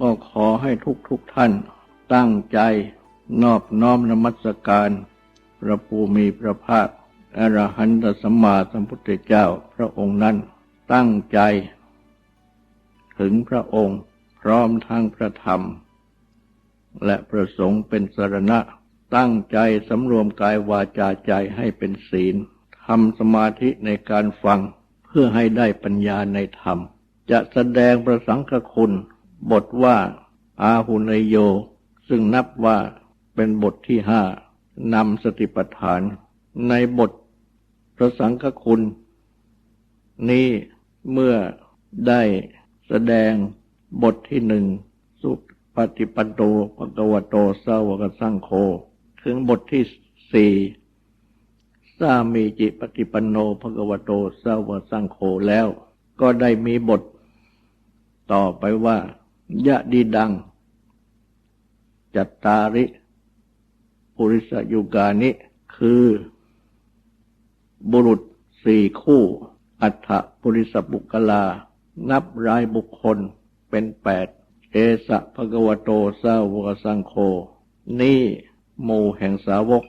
ก็ขอให้ทุกทุกท่าน ตั้งใจนอบน้อมนมัสการพระภูมิพระภาคอรหันตสัมมาสัมพุทธเจ้าพระองค์นั้น ตั้งใจ ถึงพระองค์พร้อมทั้งพระธรรม และประสงค์เป็นสรณะตั้งใจสำรวมกายวาจาใจให้เป็นศีลทำสมาธิในการฟังเพื่อให้ได้ปัญญาในธรรม จะแสดงประสังคคุณ บทว่า อาหุนโย ซึ่งนับว่าเป็นบทที่ห้านำสติปัฏฐาน ในบทพระสังฆคุณ นี้เมื่อได้แสดงบทที่หนึ่งสุปฏิปันโตปะกวโตสาวกสังโฆถึงบทที่สี่สามีจิปฏิปันโนภกวโตสาวกสังโฆแล้ว ก็ได้มีบทต่อไปว่า ยะดีดัง จัตตาริ ปุริสยุกานิ คือ บุรุษสี่คู่ อัฏฐปุริสบุคลา นับรายบุคคลเป็นแปด เอสะภะกวโตสาวกสังโฆนี่หมู่แห่งสาวก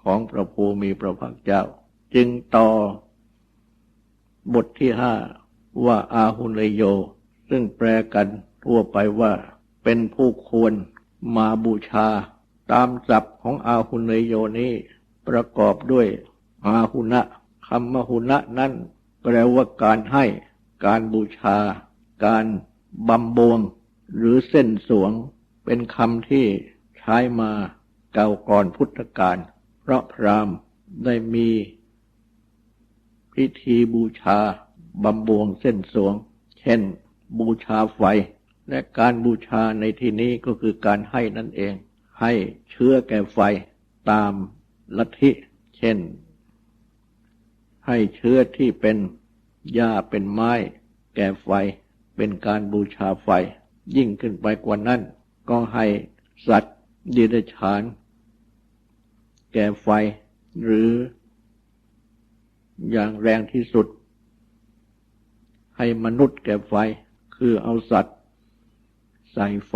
ของพระภูมิพระภาคเจ้า จึงต่อบทที่ห้าว่าอาหุนโย ซึ่งแปลกัน ทั่วไปว่าเป็นผู้ควรมาบูชา ตามศัพท์ของอาหุนโยนี้ประกอบด้วยอาหุนะคำมหุนะนั้นแปลว่าการให้การบูชา การบำบวง หรือเส้นสวง เป็นคำที่ใช้มาเก่าก่อนพุทธกาลเพราะพราหมณ์ได้มี พิธีบูชาบำบวงเส้นสวง เช่น บูชาไฟ และการบูชาในที่นี้ก็คือการให้นั่นเอง ให้เชื้อแก่ไฟตามลัทธิ เช่น ให้เชื้อที่เป็นหญ้าเป็นไม้ แก่ไฟ เป็นการบูชาไฟ ยิ่งขึ้นไปกว่านั้น ก็ให้สัตว์ดิเรกชาน แก่ไฟ หรือ อย่างแรงที่สุด ให้มนุษย์แก่ไฟ คือเอาสัตว์ ใส่ไฟ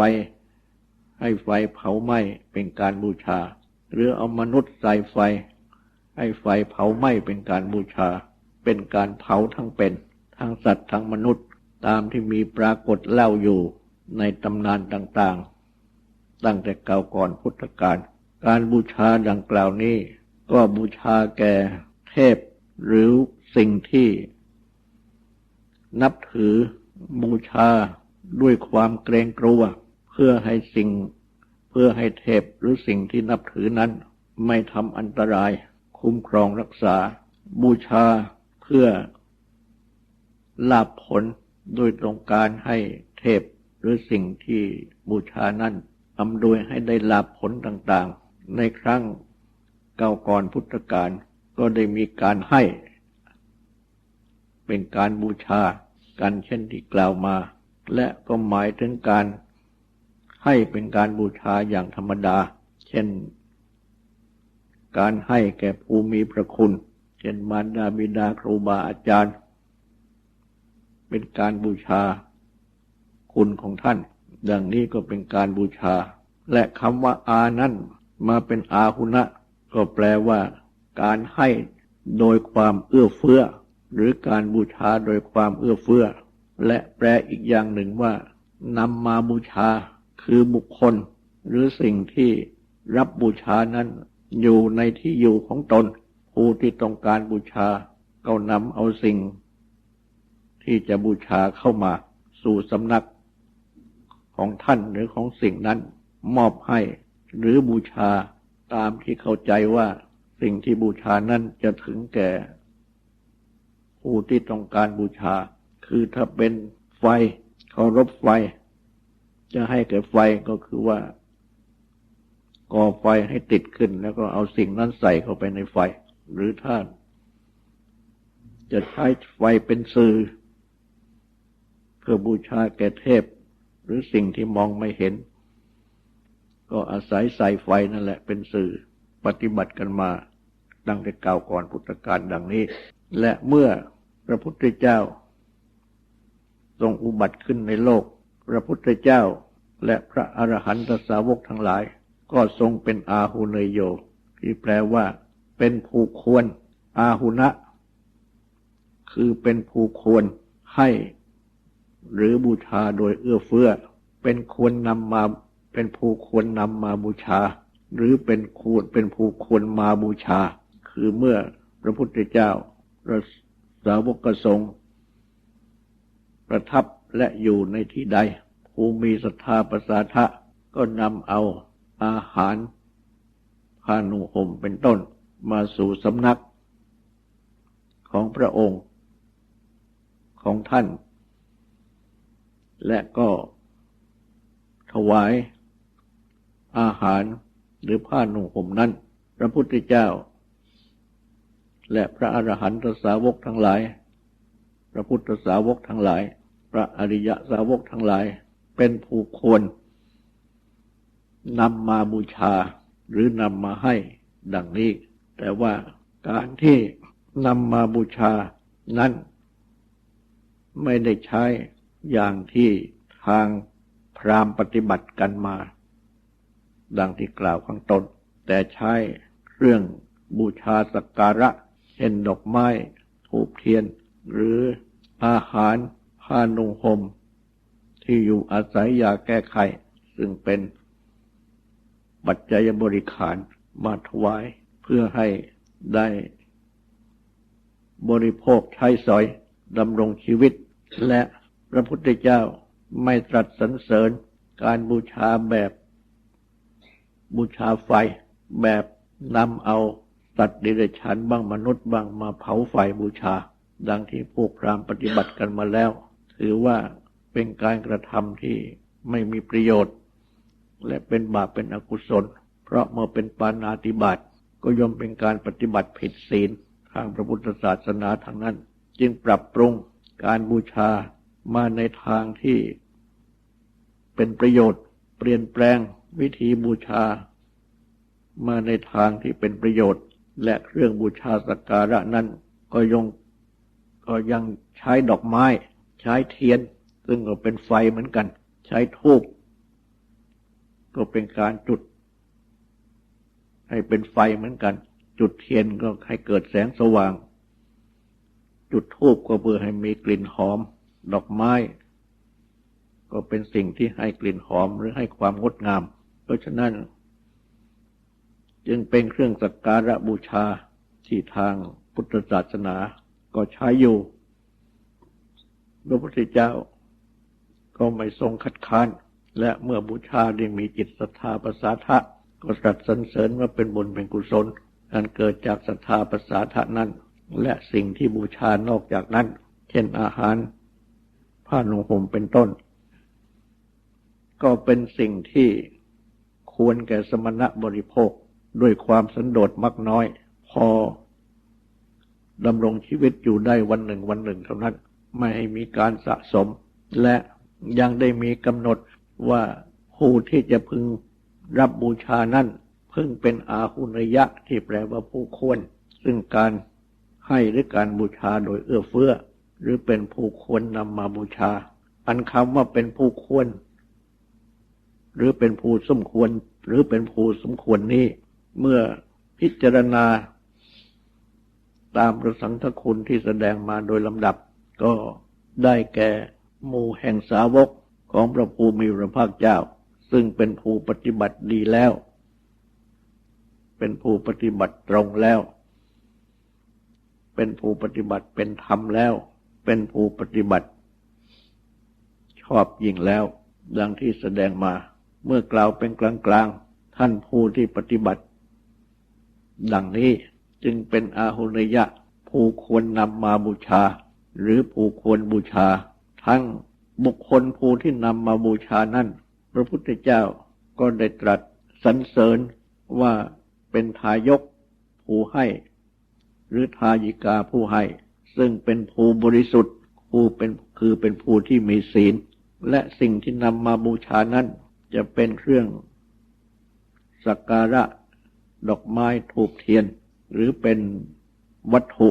ให้ไฟเผาไหม้เป็นการบูชา หรือเอามนุษย์ใส่ไฟ ให้ไฟเผาไหม้เป็นการบูชา เป็นการเผาทั้งเป็น ทั้งสัตว์ทั้งมนุษย์ตามที่มีปรากฏเล่าอยู่ในตำนานต่างๆ ตั้งแต่เก่าก่อนพุทธกาลการบูชาดังกล่าวนี้ ก็บูชาแก่เทพหรือสิ่งที่ นับถือบูชา ด้วยความเกรงกลัว เพื่อให้สิ่ง เพื่อให้เทพหรือสิ่งที่นับถือนั้น ไม่ทำอันตราย คุ้มครองรักษา บูชาเพื่อลาภผลโดยตรงการให้เทพหรือสิ่งที่บูชานั้นอำนวยให้ได้ลาภผลต่างๆ ในครั้งเก่าก่อนพุทธกาลก็ได้มีการให้ เป็นการบูชากันเช่นที่กล่าวมา และก็หมายถึงการให้เป็นการบูชาอย่างธรรมดา เช่น การให้แก่ผู้มีพระคุณ เช่นมารดาบิดาครูบาอาจารย์ เป็นการบูชาคุณของท่าน ดังนี้ก็เป็นการบูชา และคำว่าอานั้นมาเป็นอาหุนะก็แปลว่า การให้โดยความเอื้อเฟื้อ หรือการบูชาโดยความเอื้อเฟื้อ และแปลอีกอย่างหนึ่งว่านำมาบูชาคือบุคคล หรือสิ่งที่รับบูชานั้นอยู่ในที่อยู่ของตน ผู้ที่ต้องการบูชาก็นำเอาสิ่ง ที่จะบูชาเข้ามาสู่สำนักของท่านหรือของสิ่งนั้น มอบให้หรือบูชาตามที่เข้าใจว่าสิ่งที่บูชานั้นจะถึงแก่ ผู้ที่ต้องการบูชา คือถ้าเป็นไฟเคารพไฟ จะให้แก่ไฟก็คือว่าก่อไฟให้ติดขึ้น แล้วก็เอาสิ่งนั้นใส่เข้าไปในไฟ หรือท่าน จะใช้ไฟเป็นสื่อ เพื่อบูชาแก่เทพ หรือสิ่งที่มองไม่เห็น ก็อาศัยใส่ไฟนั่นแหละเป็นสื่อปฏิบัติกันมา ดังแต่กล่าวก่อนพุทธกาลดังนี้ และเมื่อพระพุทธเจ้า ทรงอุบัติขึ้นในโลก พระพุทธเจ้าและพระอรหันตสาวกทั้งหลาย ก็ทรงเป็นอาหุเนยโย ที่แปลว่า เป็นผู้ควร อาหุนะ คือเป็นผู้ควรให้ หรือบูชาโดยเอื้อเฟื้อ เป็นควรนำมาเป็นผู้ควรนำมาบูชา หรือเป็นควรเป็นผู้ควรมาบูชา คือเมื่อพระพุทธเจ้าพระสาวกสงฆ์ ประทับและอยู่ในที่ใด ผู้มีศรัทธาประสาทะก็นำเอาอาหารพานุห่มเป็นต้นมาสู่สำนัก ของพระองค์ ของท่าน และก็ถวายอาหารหรือผ้านุ่งห่มนั้น พระพุทธเจ้า และพระอรหันตสาวกทั้งหลาย พระพุทธสาวกทั้งหลาย พระอริยสาวกทั้งหลาย เป็นผู้ควรนำมาบูชาหรือนำมาให้ดังนี้ แต่ว่าการที่นำมาบูชานั้น ไม่ได้ใช้อย่างที่ทางพรามปฏิบัติกันมา ดังที่กล่าวข้างต้นแต่ใช้เครื่องบูชาสักการะเช่นดอกไม้ถูกเทียน หรือ อาหารผ้านุ่งห่มที่อยู่อาศัยยาแก้ไข ซึ่งเป็นปัจจัยบริขารมาถวายเพื่อให้ได้บริโภคใช้สอยดำรงชีวิต และพระพุทธเจ้าไม่ตรัสสรรเสริญการบูชาแบบบูชาไฟแบบนำเอาสัตว์ดิเรกชันบ้างมนุษย์บ้างมาเผาไฟบูชา ดังที่พวกพรามปฏิบัติกันมาแล้ว ถือว่าเป็นการกระทำที่ไม่มีประโยชน์ และเป็นบาปเป็นอกุศล เพราะเมื่อเป็นปานาติบาตก็ย่อมเป็นการปฏิบัติผิดศีลทางพระพุทธศาสนาทางนั้น จึงปรับปรุงการบูชามาในทางที่เป็นประโยชน์ เปลี่ยนแปลงวิธีบูชา มาในทางที่เป็นประโยชน์ และเครื่องบูชาสักการะนั้นก็ยง ก็ยังใช้ดอกไม้ ใช้เทียน ซึ่งก็เป็นไฟเหมือนกัน ใช้ทูบก็เป็นการจุด ให้เป็นไฟเหมือนกัน จุดเทียนก็ให้เกิดแสงสว่าง จุดทูบก็เพื่อให้มีกลิ่นหอม ดอกไม้ ก็เป็นสิ่งที่ให้กลิ่นหอมหรือให้ความงดงาม เพราะฉะนั้น จึงเป็นเครื่องสักการะบูชาที่ทางพุทธศาสนา ก็ใช้อยู่ พระพุทธเจ้าก็ไม่ทรงคัดค้าน และเมื่อบูชาได้มีจิตศรัทธาประสาทะก็ตรัสสรรเสริญว่าเป็นบุญเป็นกุศลอันเกิดจากศรัทธาประสาทะนั้น และสิ่งที่บูชานอกจากนั้น เช่นอาหาร ผ้าหนุ่งห่มเป็นต้น ก็เป็นสิ่งที่ควรแก่สมณะบริโภคด้วยความสันโดษมักน้อย พอ ดำรงชีวิตอยู่ได้วันหนึ่งวันหนึ่งเท่านั้นไม่ให้มีการสะสม และยังได้มีกำหนดว่าผู้ที่จะพึงรับบูชานั้นพึงเป็นอาหุนยะที่แปลว่าผู้ควร ซึ่งการให้หรือการบูชาโดยเอื้อเฟื้อ หรือเป็นผู้ควรนำมาบูชา อันคำว่าเป็นผู้ควร หรือเป็นผู้สมควร หรือเป็นผู้สมควรนี้ เมื่อพิจารณา ตามประสังทคุณที่แสดงมาโดยลำดับ ก็ได้แก่หมู่แห่งสาวกของพระภูมิพระภาคเจ้า ซึ่งเป็นผู้ปฏิบัติดีแล้ว เป็นผู้ปฏิบัติตรงแล้ว เป็นผู้ปฏิบัติเป็นธรรมแล้ว เป็นผู้ปฏิบัติ ชอบยิ่งแล้ว ดังที่แสดงมาเมื่อกล่าวเป็นกลางๆท่านผู้ที่ปฏิบัติ ดังนี้ จึงเป็นอาหุนยะ ผู้ควรนำมาบูชา หรือผู้ควรบูชา ทั้งบุคคลผู้ที่นำมาบูชานั้นพระพุทธเจ้าก็ได้ตรัสสรรเสริญว่าเป็นทายกผู้ให้ หรือทายิกาผู้ให้ ซึ่งเป็นผู้บริสุทธิ์ผู้เป็นคือเป็นผู้ที่มีศีล และสิ่งที่นำมาบูชานั้นจะเป็นเครื่องสักการะ ดอกไม้ถูกเทียน หรือเป็นวัตถุ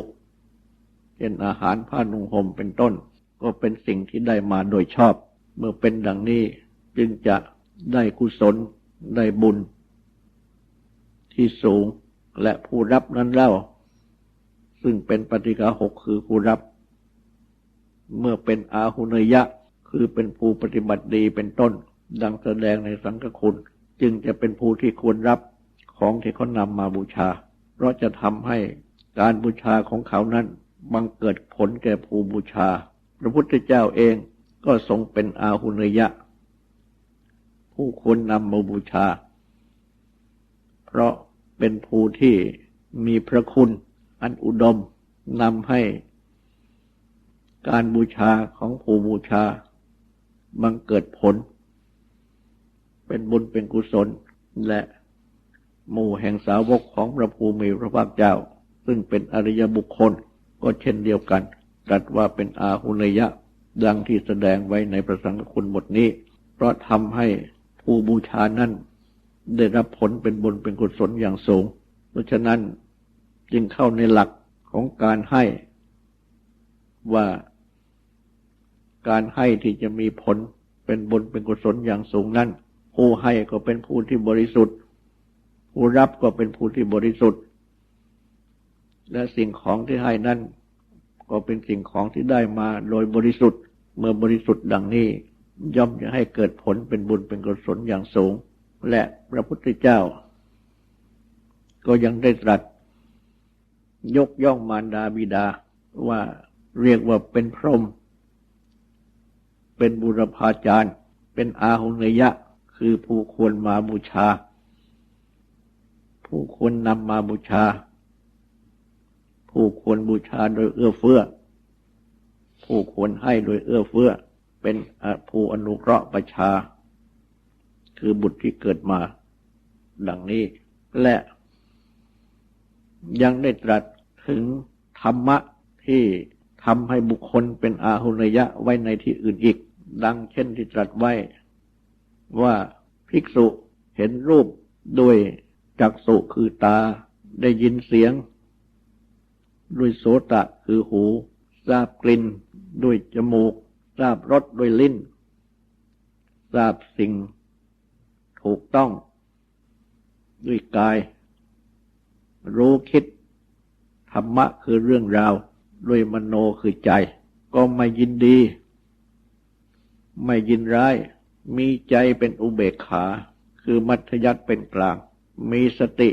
เช่นอาหารผ้านุ่งห่มเป็นต้น ก็เป็นสิ่งที่ได้มาโดยชอบ เมื่อเป็นดังนี้จึงจะได้กุศลได้บุญ ที่สูงและผู้รับนั้นเล่า ซึ่งเป็นปฏิกาหกคือผู้รับ เมื่อเป็นอาหุเนยะคือเป็นผู้ปฏิบัติดีเป็นต้น ดังแสดงในสังฆคุณ จึงจะเป็นผู้ที่ควรรับของที่เขานำมาบูชา ราะจะทำให้การบูชาของเขานั้นบังเกิดผลแก่ผู้บูชา พระพุทธเจ้าเองก็ทรงเป็นอาหุเนยะ ผู้ควรนำมาบูชา เพราะเป็นผู้ที่มีพระคุณอันอุดมนำให้ การบูชาของผู้บูชาบังเกิดผล เป็นบุญเป็นกุศลและ หมู่แห่งสาวกของพระภูมิพระภาคเจ้า ซึ่งเป็นอริยบุคคลก็เช่นเดียวกันตรัสว่าเป็นอาหุนยะ ดังที่แสดงไว้ในประสังคุณบทนี้ เพราะทำให้ผู้บูชานั้นได้รับผลเป็นบุญเป็นกุศลอย่างสูง เพราะฉะนั้นจึงเข้าในหลักของการให้ว่าการให้ที่จะมีผลเป็นบุญเป็นกุศลอย่างสูงนั้น ผู้ให้ก็เป็นผู้ที่บริสุทธิ์ ผู้รับก็เป็นผู้ที่บริสุทธิ์ และสิ่งของที่ให้นั้นก็เป็นสิ่งของที่ได้มาโดยบริสุทธิ์ เมื่อบริสุทธิ์ดังนี้ ย่อมจะให้เกิดผลเป็นบุญเป็นกุศลอย่างสูง และพระพุทธเจ้า ก็ยังได้ตรัส ยกย่องมารดาบิดาว่าเรียกว่าเป็นพรหมเป็นบุรพาจารย์ เป็นอาหุเนยะ คือผู้ควรมาบูชา ผู้ควรนำมาบูชา ผู้ควรบูชาโดยเอื้อเฟื้อ ผู้ควรให้โดยเอื้อเฟื้อ เป็นผู้อนุเคราะห์ประชา คือบุตรที่เกิดมา ดังนี้และยังได้ตรัสถึงธรรมะที่ทำให้บุคคลเป็นอาหุนยะไว้ในที่อื่นอีก ดังเช่นที่ตรัสไว้ ว่าภิกษุเห็นรูปด้วย จักษุคือตาได้ยินเสียง ด้วยโสตะคือหูทราบกลิ่นด้วยจมูกทราบรสด้วยลิ้นทราบสิ่ง ถูกต้อง ด้วยกาย รู้คิด ธรรมะคือเรื่องราว ด้วยมโนคือใจ ก็ไม่ยินดี ไม่ยินร้าย มีใจเป็นอุเบกขา คือมัธยัติเป็นกลาง มีสติ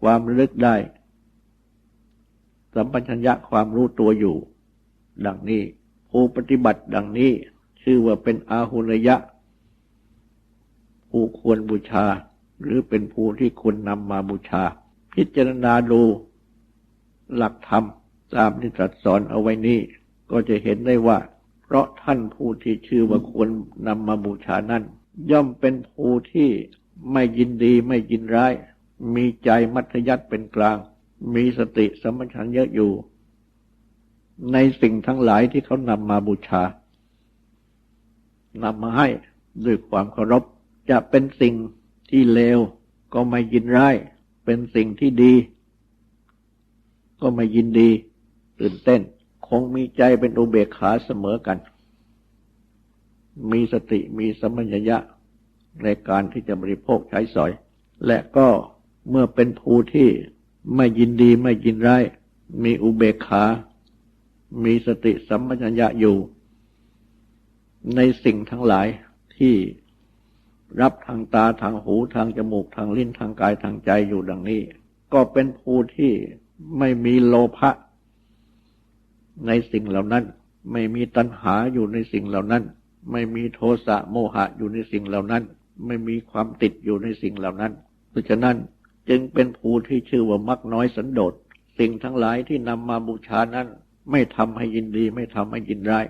ความลึกได้ สัมปัญญะความรู้ตัวอยู่ ดังนี้ผู้ปฏิบัติดังนี้ชื่อว่าเป็นอาหุนยะ ผู้ควรบูชา หรือเป็นผู้ที่ควรนำมาบูชา พิจารณาดูหลักธรรมตามที่ตรัสสอนเอาไว้นี้ ก็จะเห็นได้ว่า เพราะท่านผู้ที่ชื่อว่าควรนำมาบูชานั้น ย่อมเป็นผู้ที่ ไม่ยินดีไม่ยินร้าย มีใจมัธยัติเป็นกลาง มีสติสมัชัญญะอยู่ ในสิ่งทั้งหลายที่เขานำมาบูชานำมาให้ด้วยความเคารพ จะเป็นสิ่งที่เลวก็ไม่ยินร้าย เป็นสิ่งที่ดี ก็ไม่ยินดี ตื่นเต้น คงมีใจเป็นอุเบกขาเสมอกัน มีสติมีสมัญญะ ในการที่จะบริโภคใช้สอย และก็เมื่อเป็นผู้ที่ไม่ยินดีไม่ยินร้าย มีอุเบกขา มีสติสัมปชัญญะอยู่ ในสิ่งทั้งหลายที่รับทางตาทางหูทางจมูกทางลิ้นทางกายทางใจอยู่ดังนี้ ก็เป็นผู้ที่ไม่มีโลภะในสิ่งเหล่านั้น ไม่มีตัณหาอยู่ในสิ่งเหล่านั้น ไม่มีโทสะโมหะอยู่ในสิ่งเหล่านั้น ไม่มีความติดอยู่ในสิ่งเหล่านั้น เพราะฉะนั้นจึงเป็นผู้ที่ชื่อว่ามักน้อยสันโดษสิ่งทั้งหลายที่นำมาบูชานั้น ไม่ทำให้ยินดี ไม่ทำให้ยินร้าย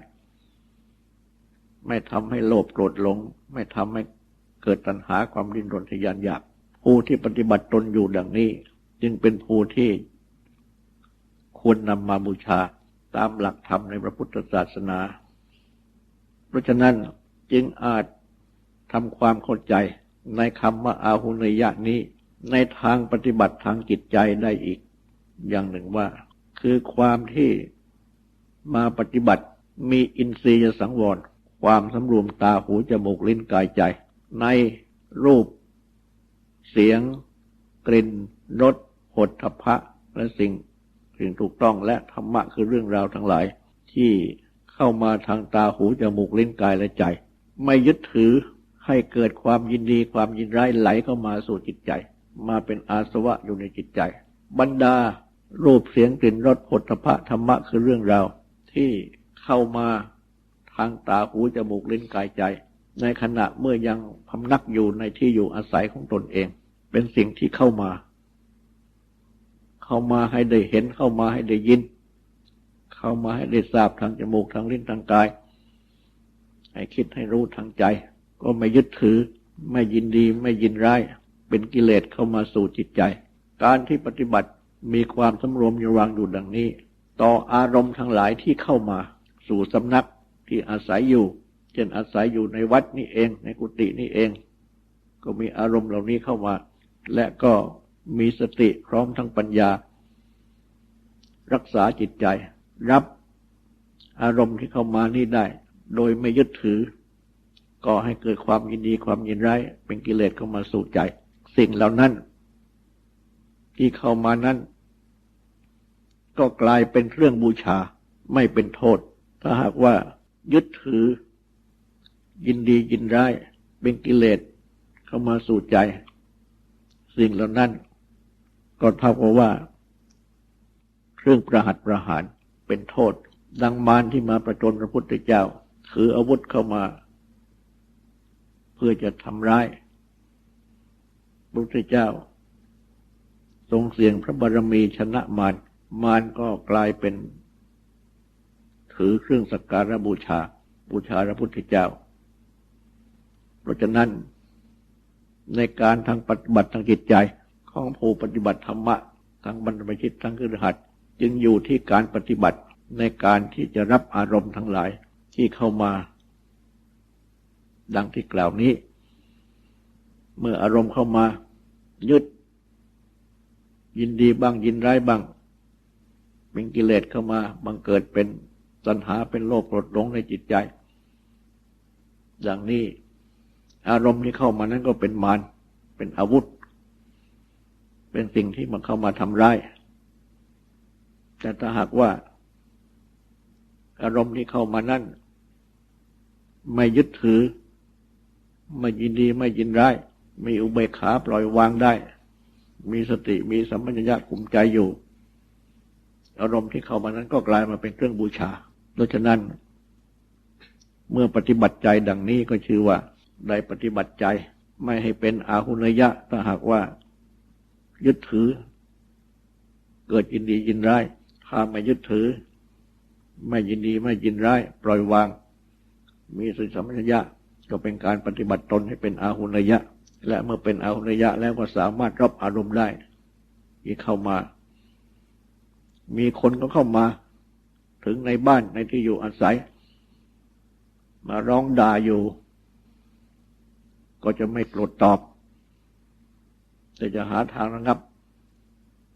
ไม่ทำให้โลภโกรธหลง ไม่ทำให้เกิดตัณหาความดิ้นรนทยานอยากผู้ที่ปฏิบัติตนอยู่ดังนี้ จึงเป็นผู้ที่ควรนำมาบูชาตามหลักธรรมในพระพุทธศาสนา เพราะฉะนั้นจึงอาจ ทำความเข้าใจในคำว่าอาหุนยะนี้ ในทางปฏิบัติทางจิตใจได้อีก อย่างหนึ่งว่า คือความที่มาปฏิบัติมีอินทรียสังวร ความสำรวมตาหูจมูกลิ้นกายใจ ในรูป เสียง กลิ่นรสหดทพะและสิ่งสิ่งถูกต้องและธรรมะคือเรื่องราวทั้งหลาย ที่เข้ามาทางตาหูจมูกลิ้นกายและใจ ไม่ยึดถือ ให้เกิดความยินดีความยินร้ายไหลเข้ามาสู่จิตใจ มาเป็นอาสวะอยู่ในจิตใจ บรรดารูปเสียงกลิ่นรสผลพระธรรมะคือเรื่องราว ที่เข้ามาทางตาหูจมูกลิ้นกายใจ ในขณะเมื่อยังพำนักอยู่ในที่อยู่อาศัยของตนเอง เป็นสิ่งที่เข้ามา เข้ามาให้ได้เห็นเข้ามาให้ได้ยิน เข้ามาให้ได้ทราบทางจมูกทางลิ้นทางกาย ให้คิดให้รู้ทางใจ ก็ไม่ยึดถือ ไม่ยินดีไม่ยินร้าย เป็นกิเลสเข้ามาสู่จิตใจ การที่ปฏิบัติมีความสำรวมระวังอยู่ดังนี้ ต่ออารมณ์ทั้งหลายที่เข้ามา สู่สำนักที่อาศัยอยู่ เช่นอาศัยอยู่ในวัดนี่เอง ในกุฏินี่เอง ก็มีอารมณ์เหล่านี้เข้ามา และก็มีสติพร้อมทั้งปัญญา รักษาจิตใจ รับอารมณ์ที่เข้ามานี่ได้ โดยไม่ยึดถือ ก่อให้เกิดความยินดีความยินร้ายเป็นกิเลสเข้ามาสู่ใจ สิ่งเหล่านั้น ที่เข้ามานั้น ก็กลายเป็นเครื่องบูชาไม่เป็นโทษ ถ้าหากว่ายึดถือ ยินดียินร้ายเป็นกิเลสเข้ามาสู่ใจ สิ่งเหล่านั้น ก็เท่ากับว่า เครื่องประหัตประหารเป็นโทษ ดังมารที่มาประจนพระพุทธเจ้า ถืออาวุธเข้ามา เพื่อจะทำร้ายพระพุทธเจ้า ทรงเสียงพระบารมีชนะมารมารก็กลายเป็น ถือเครื่องสักการะบูชา บูชาพระพุทธเจ้า เพราะฉะนั้นในการทางปฏิบัติทางจิตใจของผู้ปฏิบัติธรรมะทั้งบรรพชิตทั้งคือหัดจึงอยู่ที่การปฏิบัติในการที่จะรับอารมณ์ทั้งหลายที่เข้ามา ดังที่กล่าวนี้ เมื่ออารมณ์เข้ามายึด ยินดีบ้างยินร้ายบ้าง เป็นกิเลสเข้ามาบังเกิดเป็นสัญหาเป็นโลภโกรธหลงในจิตใจ ดังนี้อารมณ์ที่เข้ามานั้นก็เป็นมารเป็นอาวุธ เป็นสิ่งที่มันเข้ามาทำร้าย แต่ถ้าหากว่า อารมณ์ที่เข้ามานั้นไม่ยึดถือ ไม่ยินดีไม่ยินร้าย มีอุเบกขาปล่อยวางได้ มีสติมีสัมปชัญญะคุมใจอยู่ อารมณ์ที่เข้ามานั้นก็กลายมาเป็นเครื่องบูชาดังนั้น เมื่อปฏิบัติใจดังนี้ก็ชื่อว่าได้ปฏิบัติใจไม่ให้เป็นอาหุนยะถ้าหากว่า ยึดถือ เกิดยินดียินร้ายถ้าไม่ยึดถือ ไม่ยินดีไม่ยินร้าย ปล่อยวาง มีสติสัมปชัญญะ ก็เป็นการปฏิบัติตนให้เป็นอาหุนยะ และเมื่อเป็นอาหุนยะแล้วก็สามารถรับอารมณ์ได้ที่เข้ามา มีคนก็เข้ามา ถึงในบ้านในที่อยู่อาศัย มาร้องด่าอยู่ ก็จะไม่โกรธตอบ แต่จะหาทางระงับ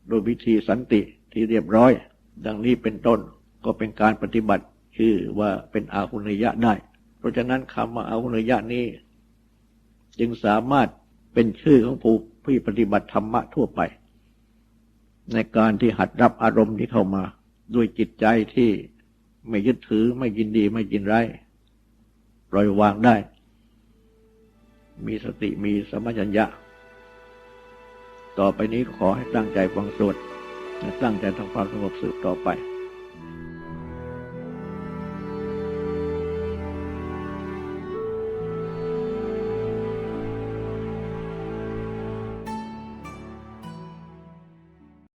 โดยวิธีสันติที่เรียบร้อย ดังนี้เป็นต้นก็เป็นการปฏิบัติชื่อว่าเป็นอาหุนยะได้ เพราะฉะนั้นคำว่าอาหุนยะนี้ จึงสามารถเป็นชื่อของผู้ผู้ปฏิบัติธรรมะทั่วไป ในการที่หัดรับอารมณ์ที่เข้ามาด้วยจิตใจที่ไม่ยึดถือไม่ยินดีไม่ยินร้ายปล่อยวางได้ มีสติมีสมัญญะ ต่อไปนี้ขอให้ตั้งใจฟังสวดและตั้งใจทำความสงบสืบต่อไป